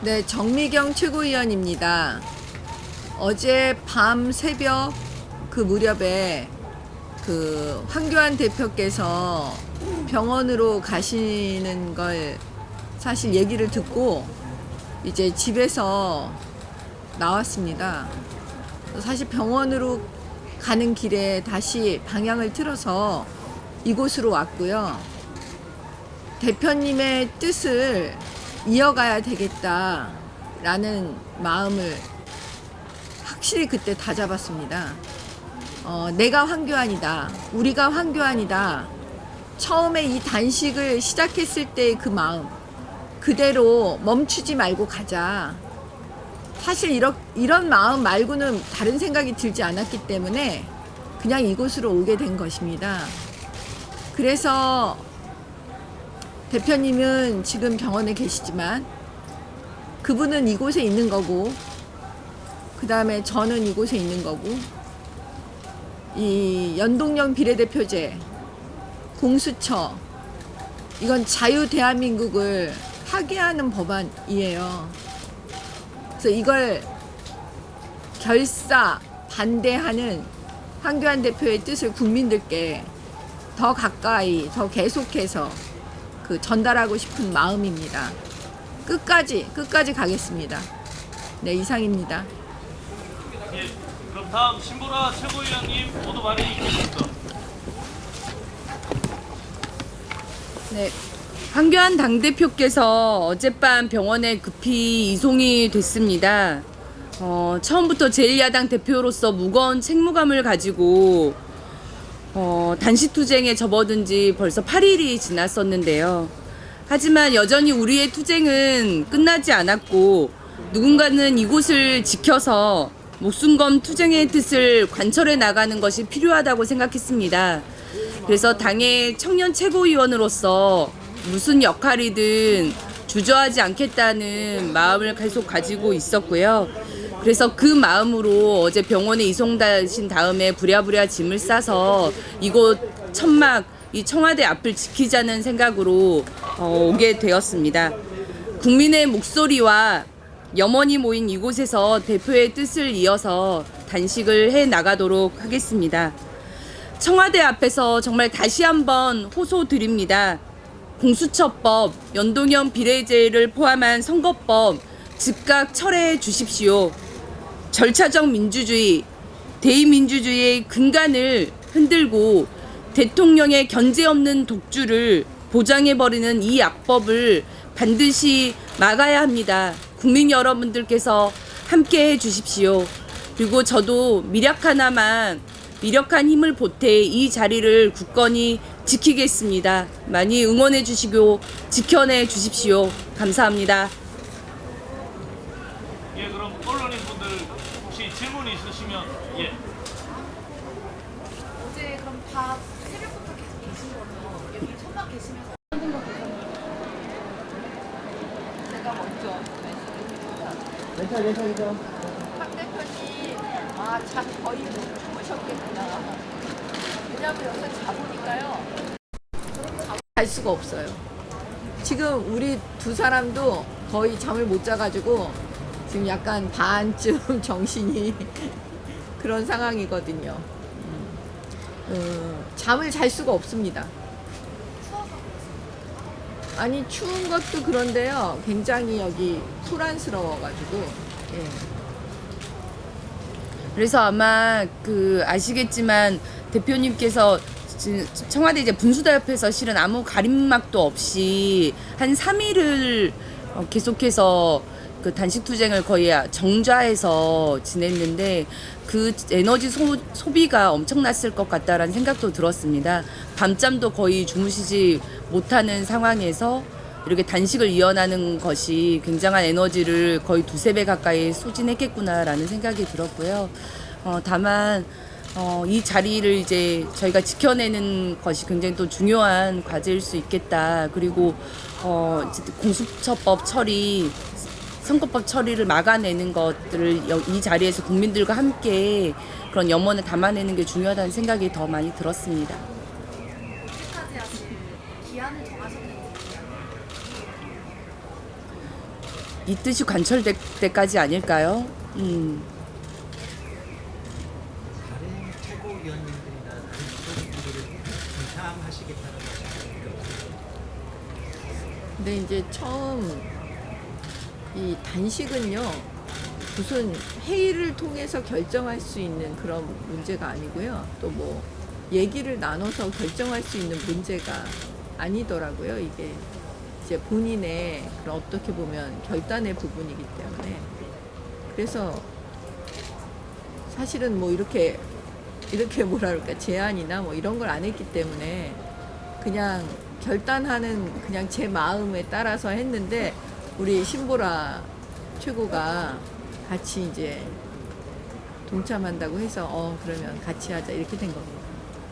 네, 정미경 최고위원입니다. 어제 밤 새벽 그 무렵에 그 황교안 대표께서 병원으로 가시는 걸 사실 얘기를 듣고 이제 집에서 나왔습니다. 사실 병원으로 가는 길에 다시 방향을 틀어서 이곳으로 왔고요. 대표님의 뜻을 이어가야 되겠다라는 마음을 확실히 그때 다 잡았습니다. 어, 내가 황교안이다. 우리가 황교안이다. 처음에 이 단식을 시작했을 때의 그 마음 그대로 멈추지 말고 가자. 사실 이런, 이런 마음 말고는 다른 생각이 들지 않았기 때문에 그냥 이곳으로 오게 된 것입니다. 그래서 대표님은 지금 병원에 계시지만 그분은 이곳에 있는 거고 그 다음에 저는 이곳에 있는 거고 이 연동형 비례대표제 공수처 이건 자유 대한민국을 파괴하는 법안이에요. 그래서 이걸 결사 반대하는 황교안 대표의 뜻을 국민들께 더 가까이 더 계속해서 그 전달하고 싶은 마음입니다. 끝까지 끝까지 가겠습니다. 네 이상입니다. 예, 그럼 다음 신보라 최고위원님 모두 발의 있겠습니까? 네. 황교안 당대표께서 어젯밤 병원에 급히 이송이 됐습니다. 어, 처음부터 제1야당 대표로서 무거운 책무감을 가지고 어, 단식투쟁에 접어든 지 벌써 8일이 지났었는데요. 하지만 여전히 우리의 투쟁은 끝나지 않았고 누군가는 이곳을 지켜서 목숨건 투쟁의 뜻을 관철해 나가는 것이 필요하다고 생각했습니다. 그래서 당의 청년 최고위원으로서 무슨 역할이든 주저하지 않겠다는 마음을 계속 가지고 있었고요. 그래서 그 마음으로 어제 병원에 이송되신 다음에 부랴부랴 짐을 싸서 이곳 천막 이 청와대 앞을 지키자는 생각으로 어, 오게 되었습니다. 국민의 목소리와 염원이 모인 이곳에서 대표의 뜻을 이어서 단식을 해 나가도록 하겠습니다. 청와대 앞에서 정말 다시 한번 호소드립니다. 공수처법, 연동형 비례제를 포함한 선거법 즉각 철회해 주십시오. 절차적 민주주의, 대의민주주의의 근간을 흔들고 대통령의 견제 없는 독주를 보장해버리는 이 악법을 반드시 막아야 합니다. 국민 여러분들께서 함께 해 주십시오. 그리고 저도 미력 하나만 미력한 힘을 보태 이 자리를 굳건히 지키겠습니다. 많이 응원해 주시고 지켜내 주십시오. 감사합니다. 예, 그럼 언론인 분들 혹시 질문 있으시면 예. 어제 그럼 다 새벽부터 계속 계신 거죠? 여기 천막 계시면서 제가 먼저 황 대표님 아 잠 거의 못 주무셨겠구나 왜냐면 여기서 자보니까요 갈 수가 없어요. 지금 우리 두 사람도 거의 잠을 못 자가지고 지금 약간 반쯤 정신이 그런 상황이거든요. 음, 어, 잠을 잘 수가 없습니다. 아니 추운 것도 그런데요. 굉장히 여기 소란스러워가지고 예. 그래서 아마 그 아시겠지만 대표님께서 지- 청와대 이제 분수대 옆에서 실은 아무 가림막도 없이 한 3일을 어, 계속해서 그 단식 투쟁을 거의 정좌해서 지냈는데 그 에너지 소, 소비가 엄청났을 것 같다라는 생각도 들었습니다. 밤잠도 거의 주무시지 못하는 상황에서 이렇게 단식을 이어나는 것이 굉장한 에너지를 거의 두세 배 가까이 소진했겠구나라는 생각이 들었고요. 어, 다만 어, 이 자리를 이제 저희가 지켜내는 것이 굉장히 또 중요한 과제일 수 있겠다. 그리고 어, 공수처법 처리, 선거법 처리를 막아내는 것들을 여- 이 자리에서 국민들과 함께 그런 염원을 담아내는 게 중요하다는 생각이 더 많이 들었습니다. 언제까지 하실 기한을 시간을 정하셨는지 이 뜻이 관철될 때까지 아닐까요? 음. 다른 최고위원님들이나 다른 지도자분들을 말씀이니까 근데 이제 처음 이 단식은요 무슨 회의를 통해서 결정할 수 있는 그런 문제가 아니고요 또 뭐 얘기를 나눠서 결정할 수 있는 문제가 아니더라고요 이게 이제 본인의 그런 어떻게 보면 결단의 부분이기 때문에 그래서 사실은 뭐 이렇게 이렇게 그럴까 제안이나 뭐 이런 걸 안 했기 때문에 그냥 결단하는 그냥 제 마음에 따라서 했는데 우리 신보라 최고가 같이 이제 동참한다고 해서 어 그러면 같이 하자 이렇게 된 겁니다.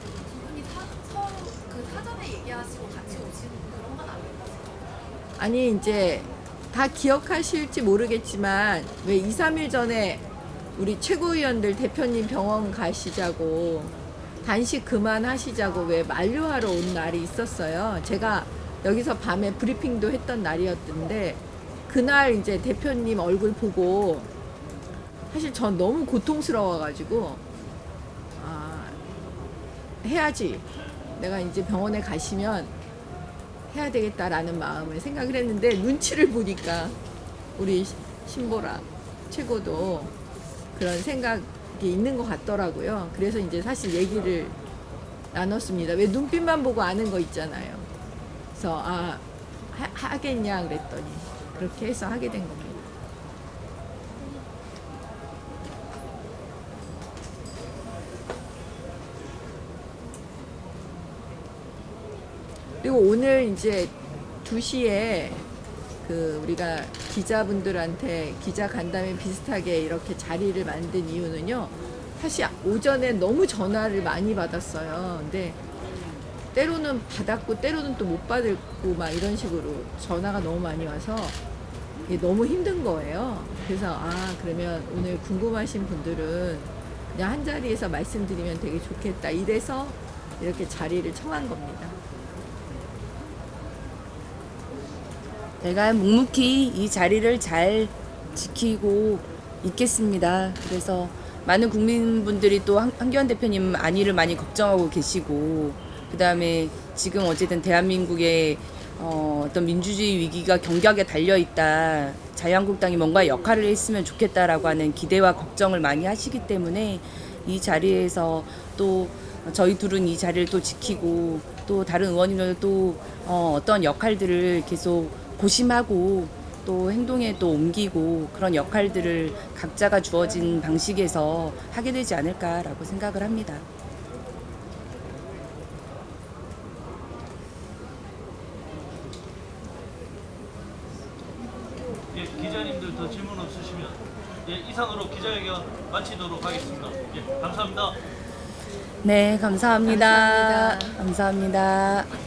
두 분이 사, 서로 그 사전에 얘기하시고 같이 아니 이제 다 기억하실지 모르겠지만 왜 2, 3일 전에 우리 최고위원들 대표님 병원 가시자고 단식 그만하시자고 왜 만류하러 온 날이 있었어요. 제가 여기서 밤에 브리핑도 했던 날이었던데 그날 이제 대표님 얼굴 보고 사실 전 너무 고통스러워가지고 아 해야지 내가 이제 병원에 가시면 해야 되겠다라는 마음을 생각을 했는데 눈치를 보니까 우리 시- 신보라 최고도 그런 생각이 있는 것 같더라고요. 그래서 이제 사실 얘기를 나눴습니다. 왜 눈빛만 보고 아는 거 있잖아요. 그래서 아 하, 하겠냐 그랬더니 그렇게 해서 하게 된 겁니다. 그리고 오늘 이제 2시에 그 우리가 기자분들한테 기자 간담회 비슷하게 이렇게 자리를 만든 이유는요. 사실 오전에 너무 전화를 많이 받았어요. 근데 때로는 받았고 때로는 또 못 받고 막 이런 식으로 전화가 너무 많이 와서 너무 힘든 거예요. 그래서 아 그러면 오늘 궁금하신 분들은 그냥 한 자리에서 말씀드리면 되게 좋겠다. 이래서 이렇게 자리를 청한 겁니다. 제가 묵묵히 이 자리를 잘 지키고 있겠습니다. 그래서 많은 국민분들이 또 한- 한기환 대표님 안위를 많이 걱정하고 계시고 그 다음에 지금 어쨌든 대한민국의 어, 어떤 민주주의 위기가 경각에 달려 있다. 자유한국당이 뭔가 역할을 했으면 좋겠다라고 하는 기대와 걱정을 많이 하시기 때문에 이 자리에서 또 저희 둘은 이 자리를 또 지키고 또 다른 의원님들 또 어, 어떤 역할들을 계속 고심하고 또 행동에 또 옮기고 그런 역할들을 각자가 주어진 방식에서 하게 되지 않을까라고 생각을 합니다. 예, 기자님들 더 질문 없으시면 예, 이상으로 기자회견 마치도록 하겠습니다. 예, 감사합니다. 네, 감사합니다. 감사합니다. 감사합니다.